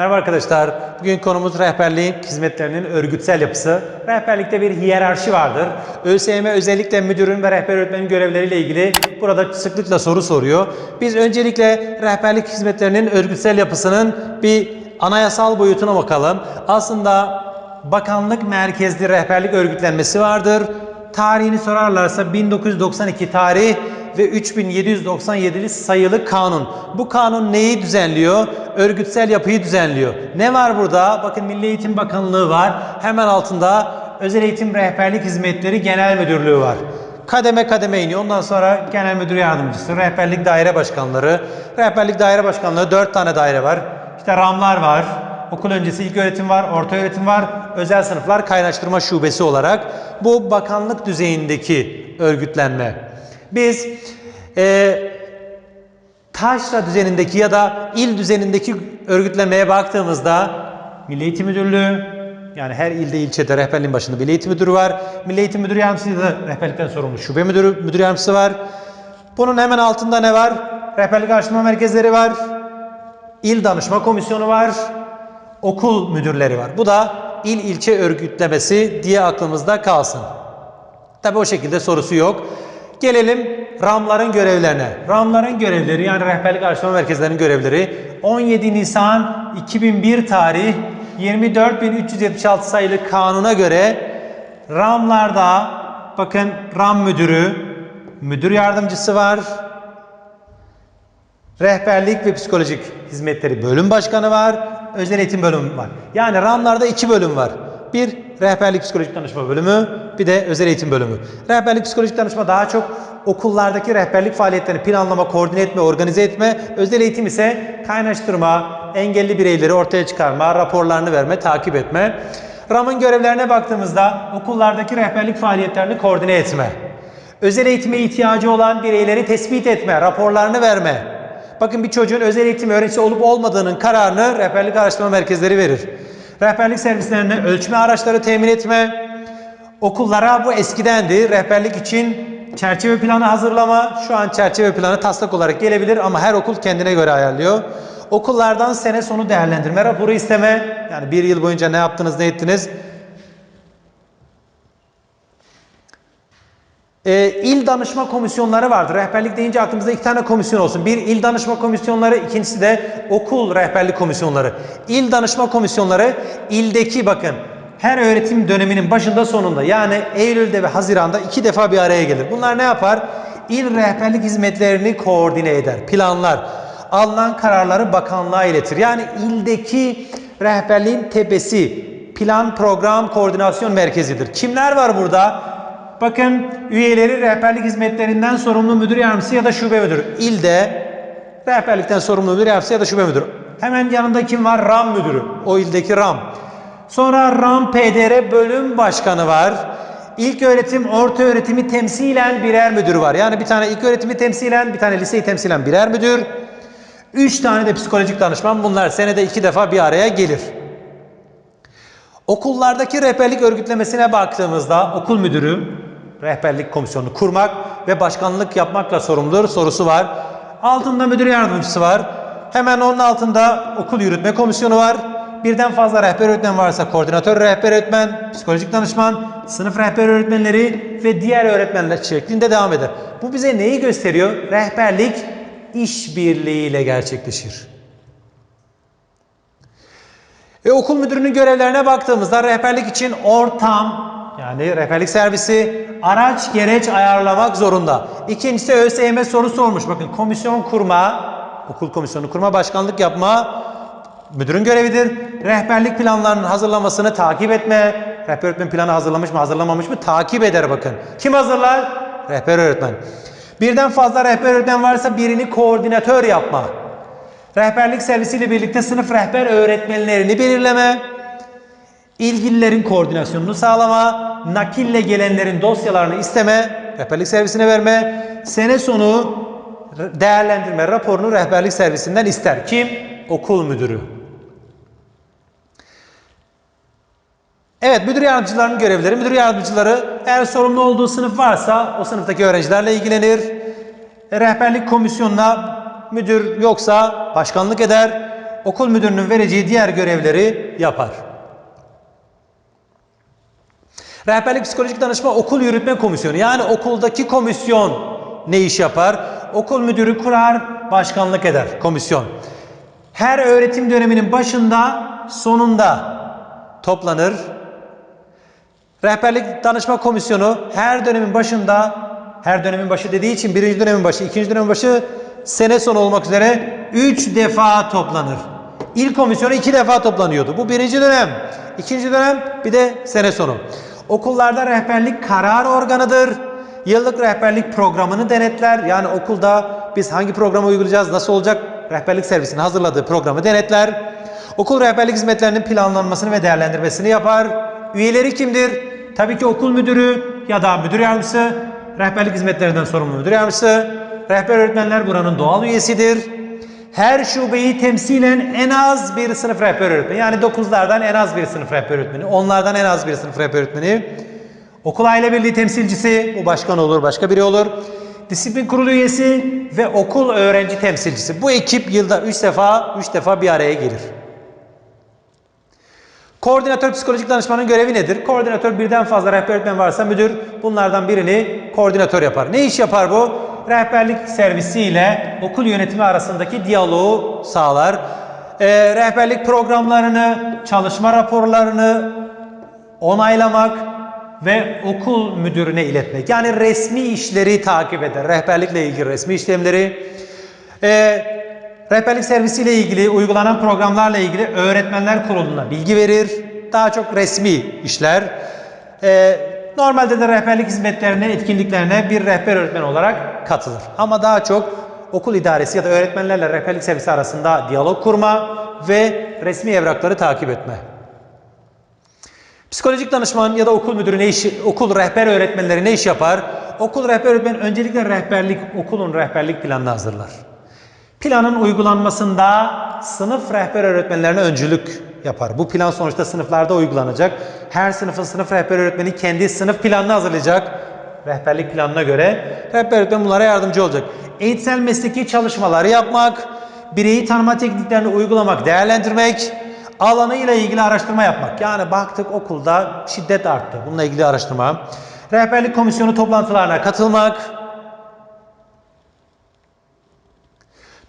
Merhaba arkadaşlar. Bugün konumuz rehberlik hizmetlerinin örgütsel yapısı. Rehberlikte bir hiyerarşi vardır. ÖSYM özellikle müdürün ve rehber öğretmenin görevleriyle ilgili burada sıklıkla soru soruyor. Biz öncelikle rehberlik hizmetlerinin örgütsel yapısının bir anayasal boyutuna bakalım. Aslında bakanlık merkezli rehberlik örgütlenmesi vardır. Tarihini sorarlarsa 1992 tarih ve 3797'li sayılı kanun. Bu kanun neyi düzenliyor? Örgütsel yapıyı düzenliyor. Ne var burada? Bakın Milli Eğitim Bakanlığı var. Hemen altında Özel Eğitim Rehberlik Hizmetleri Genel Müdürlüğü var. Kademe kademe iniyor. Ondan sonra Genel Müdür Yardımcısı, Rehberlik Daire Başkanları. Rehberlik Daire Başkanlığı 4 tane daire var. İşte RAM'lar var. Okul öncesi ilk öğretim var, orta öğretim var, özel sınıflar kaynaştırma şubesi olarak bu bakanlık düzeyindeki örgütlenme. Biz e, taşra düzenindeki ya da il düzenindeki örgütlenmeye baktığımızda Milli Eğitim Müdürlüğü, yani her ilde ilçede rehberliğin başında Milli Eğitim Müdürü var. Milli Eğitim Müdürü Yardımcısı da rehberlikten sorumlu şube müdürü, müdür yardımcısı var. Bunun hemen altında ne var? Rehberlik araştırma merkezleri var. İl Danışma Komisyonu var. Okul müdürleri var. Bu da il ilçe örgütlemesi diye aklımızda kalsın. Tabi o şekilde sorusu yok. Gelelim RAM'ların görevlerine. RAM'ların görevleri yani rehberlik araştırma merkezlerinin görevleri 17 Nisan 2001 tarih 24.376 sayılı kanuna göre RAM'larda bakın RAM müdürü, müdür yardımcısı var. Rehberlik ve psikolojik hizmetleri bölüm başkanı var. Özel eğitim bölümü var. Yani RAM'larda iki bölüm var. Bir rehberlik psikolojik danışma bölümü, bir de özel eğitim bölümü. Rehberlik psikolojik danışma daha çok okullardaki rehberlik faaliyetlerini planlama, koordine etme, organize etme. Özel eğitim ise kaynaştırma, engelli bireyleri ortaya çıkarma, raporlarını verme, takip etme. RAM'ın görevlerine baktığımızda okullardaki rehberlik faaliyetlerini koordine etme. Özel eğitime ihtiyacı olan bireyleri tespit etme, raporlarını verme. Bakın bir çocuğun özel eğitim öğrencisi olup olmadığının kararını rehberlik araştırma merkezleri verir. Rehberlik servislerine ölçme araçları temin etme. Okullara bu eskidendi. Rehberlik için çerçeve planı hazırlama. Şu an çerçeve planı taslak olarak gelebilir ama her okul kendine göre ayarlıyor. Okullardan sene sonu değerlendirme raporu isteme. Yani bir yıl boyunca ne yaptınız, ne ettiniz? Ee, il danışma komisyonları vardır. Rehberlik deyince aklımızda iki tane komisyon olsun. Bir il danışma komisyonları, ikincisi de okul rehberlik komisyonları. İl danışma komisyonları ildeki bakın her öğretim döneminin başında sonunda yani Eylül'de ve Haziran'da iki defa bir araya gelir. Bunlar ne yapar? İl rehberlik hizmetlerini koordine eder, planlar. Alınan kararları bakanlığa iletir. Yani ildeki rehberliğin tepesi, plan, program, koordinasyon merkezidir. Kimler var burada? Bakın üyeleri rehberlik hizmetlerinden sorumlu müdür yardımcısı ya da şube müdürü. İlde rehberlikten sorumlu müdür yardımcısı ya da şube müdürü. Hemen yanında kim var? RAM müdürü. O ildeki RAM. Sonra RAM PDR bölüm başkanı var. İlk öğretim, orta öğretimi temsilen birer müdür var. Yani bir tane ilk öğretimi temsilen, bir tane liseyi temsilen birer müdür. Üç tane de psikolojik danışman. Bunlar senede iki defa bir araya gelir. Okullardaki rehberlik örgütlemesine baktığımızda okul müdürü rehberlik komisyonunu kurmak ve başkanlık yapmakla sorumludur sorusu var. Altında müdür yardımcısı var. Hemen onun altında okul yürütme komisyonu var. Birden fazla rehber öğretmen varsa koordinatör rehber öğretmen, psikolojik danışman, sınıf rehber öğretmenleri ve diğer öğretmenler şeklinde devam eder. Bu bize neyi gösteriyor? Rehberlik işbirliğiyle gerçekleşir. E, okul müdürünün görevlerine baktığımızda rehberlik için ortam yani rehberlik servisi araç gereç ayarlamak zorunda. İkincisi ÖSYM soru sormuş. Bakın komisyon kurma, okul komisyonu kurma, başkanlık yapma müdürün görevidir. Rehberlik planlarının hazırlamasını takip etme. Rehber öğretmen planı hazırlamış mı hazırlamamış mı takip eder bakın. Kim hazırlar? Rehber öğretmen. Birden fazla rehber öğretmen varsa birini koordinatör yapma. Rehberlik servisiyle birlikte sınıf rehber öğretmenlerini belirleme, ilgililerin koordinasyonunu sağlama, nakille gelenlerin dosyalarını isteme, rehberlik servisine verme, sene sonu değerlendirme raporunu rehberlik servisinden ister. Kim? Okul müdürü. Evet, müdür yardımcılarının görevleri. Müdür yardımcıları eğer sorumlu olduğu sınıf varsa o sınıftaki öğrencilerle ilgilenir. Rehberlik komisyonuna müdür yoksa başkanlık eder. okul müdürünün vereceği diğer görevleri yapar. Rehberlik psikolojik danışma okul yürütme komisyonu yani okuldaki komisyon ne iş yapar? Okul müdürü kurar, başkanlık eder komisyon. Her öğretim döneminin başında, sonunda toplanır. Rehberlik danışma komisyonu her dönemin başında, her dönemin başı dediği için birinci dönemin başı, ikinci dönemin başı sene sonu olmak üzere üç defa toplanır. İlk komisyonu iki defa toplanıyordu. Bu birinci dönem. ikinci dönem bir de sene sonu. Okullarda rehberlik karar organıdır. Yıllık rehberlik programını denetler. Yani okulda biz hangi programı uygulayacağız, nasıl olacak rehberlik servisinin hazırladığı programı denetler. Okul rehberlik hizmetlerinin planlanmasını ve değerlendirmesini yapar. Üyeleri kimdir? Tabii ki okul müdürü ya da müdür yardımcısı, rehberlik hizmetlerinden sorumlu müdür yardımcısı, rehber öğretmenler buranın doğal üyesidir. Her şubeyi temsilen en az bir sınıf rehber öğretmeni. Yani 9'lardan en az bir sınıf rehber öğretmeni. 10'lardan en az bir sınıf rehber öğretmeni. Okul aile birliği temsilcisi, bu başkan olur, başka biri olur. Disiplin kurulu üyesi ve okul öğrenci temsilcisi. Bu ekip yılda 3 defa 3 defa bir araya gelir. Koordinatör psikolojik danışmanın görevi nedir? Koordinatör birden fazla rehber öğretmen varsa müdür bunlardan birini koordinatör yapar. Ne iş yapar bu? Rehberlik servisi ile okul yönetimi arasındaki diyaloğu sağlar. Ee, rehberlik programlarını, çalışma raporlarını onaylamak ve okul müdürüne iletmek. Yani resmi işleri takip eder. Rehberlikle ilgili resmi işlemleri. Ee, Rehberlik servisiyle ilgili uygulanan programlarla ilgili öğretmenler kuruluna bilgi verir. Daha çok resmi işler. Ee, normalde de rehberlik hizmetlerine, etkinliklerine bir rehber öğretmen olarak katılır. Ama daha çok okul idaresi ya da öğretmenlerle rehberlik servisi arasında diyalog kurma ve resmi evrakları takip etme. Psikolojik danışman ya da okul müdürü ne iş, okul rehber öğretmenleri ne iş yapar? Okul rehber öğretmen öncelikle rehberlik, okulun rehberlik planını hazırlar. Planın uygulanmasında sınıf rehber öğretmenlerine öncülük yapar. Bu plan sonuçta sınıflarda uygulanacak. Her sınıfın sınıf rehber öğretmeni kendi sınıf planını hazırlayacak. Rehberlik planına göre rehber öğretmen bunlara yardımcı olacak. Eğitsel mesleki çalışmaları yapmak, bireyi tanıma tekniklerini uygulamak, değerlendirmek, alanıyla ilgili araştırma yapmak. Yani baktık okulda şiddet arttı. Bununla ilgili araştırma. Rehberlik komisyonu toplantılarına katılmak,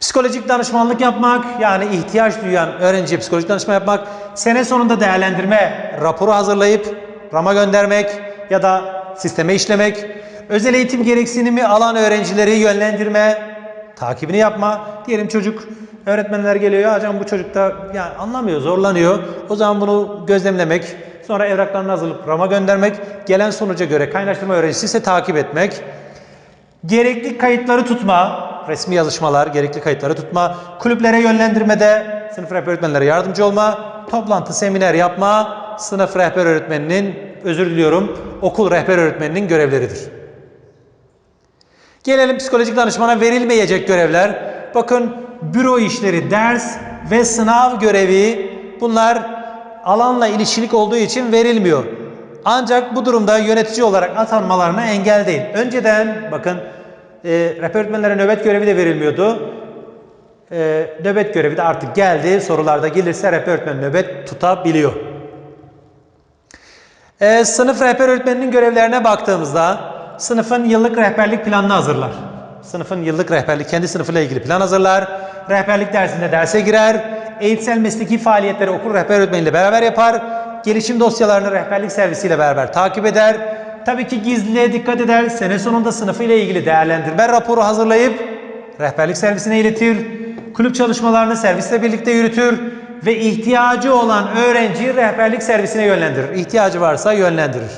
Psikolojik danışmanlık yapmak yani ihtiyaç duyan öğrenciye psikolojik danışma yapmak, sene sonunda değerlendirme raporu hazırlayıp rama göndermek ya da sisteme işlemek, özel eğitim gereksinimi alan öğrencileri yönlendirme, takibini yapma. Diyelim çocuk öğretmenler geliyor ya hocam bu çocuk da yani anlamıyor, zorlanıyor. O zaman bunu gözlemlemek, sonra evraklarını hazırlayıp rama göndermek, gelen sonuca göre kaynaştırma öğrencisi ise takip etmek. Gerekli kayıtları tutma, resmi yazışmalar, gerekli kayıtları tutma, kulüplere yönlendirmede sınıf rehber öğretmenlere yardımcı olma, toplantı, seminer yapma, sınıf rehber öğretmeninin, özür diliyorum, okul rehber öğretmeninin görevleridir. Gelelim psikolojik danışmana verilmeyecek görevler. Bakın büro işleri, ders ve sınav görevi bunlar alanla ilişkilik olduğu için verilmiyor. Ancak bu durumda yönetici olarak atanmalarına engel değil. Önceden bakın e, rehber öğretmenlere nöbet görevi de verilmiyordu. E, nöbet görevi de artık geldi. Sorularda gelirse rehber öğretmen nöbet tutabiliyor. E, sınıf rehber öğretmeninin görevlerine baktığımızda sınıfın yıllık rehberlik planını hazırlar. Sınıfın yıllık rehberlik kendi sınıfıyla ilgili plan hazırlar. Rehberlik dersinde derse girer. Eğitsel mesleki faaliyetleri okul rehber öğretmeniyle beraber yapar. Gelişim dosyalarını rehberlik servisiyle beraber takip eder. Tabii ki gizliliğe dikkat eder. Sene sonunda sınıfıyla ilgili değerlendirme raporu hazırlayıp rehberlik servisine iletir. Kulüp çalışmalarını servisle birlikte yürütür ve ihtiyacı olan öğrenciyi rehberlik servisine yönlendirir. İhtiyacı varsa yönlendirir.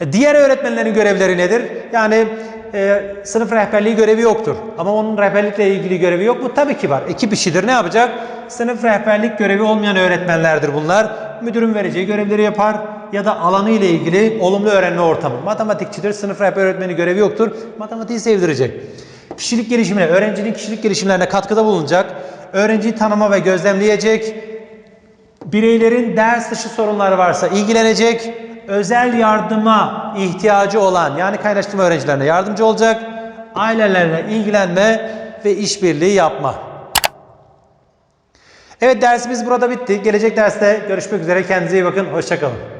E, Diğer öğretmenlerin görevleri nedir? Yani e, sınıf rehberliği görevi yoktur. Ama onun rehberlikle ilgili görevi yok mu? Tabii ki var. Ekip işidir. Ne yapacak? Sınıf rehberlik görevi olmayan öğretmenlerdir bunlar. Müdürün vereceği görevleri yapar ya da alanı ile ilgili olumlu öğrenme ortamı. Matematikçidir. Sınıf rehber öğretmeni görevi yoktur. Matematiği sevdirecek. Kişilik gelişimine, öğrencinin kişilik gelişimlerine katkıda bulunacak. Öğrenciyi tanıma ve gözlemleyecek. Bireylerin ders dışı sorunları varsa ilgilenecek, özel yardıma ihtiyacı olan yani kaynaştırma öğrencilerine yardımcı olacak, ailelerine ilgilenme ve işbirliği yapma. Evet dersimiz burada bitti. Gelecek derste görüşmek üzere. Kendinize iyi bakın. Hoşçakalın.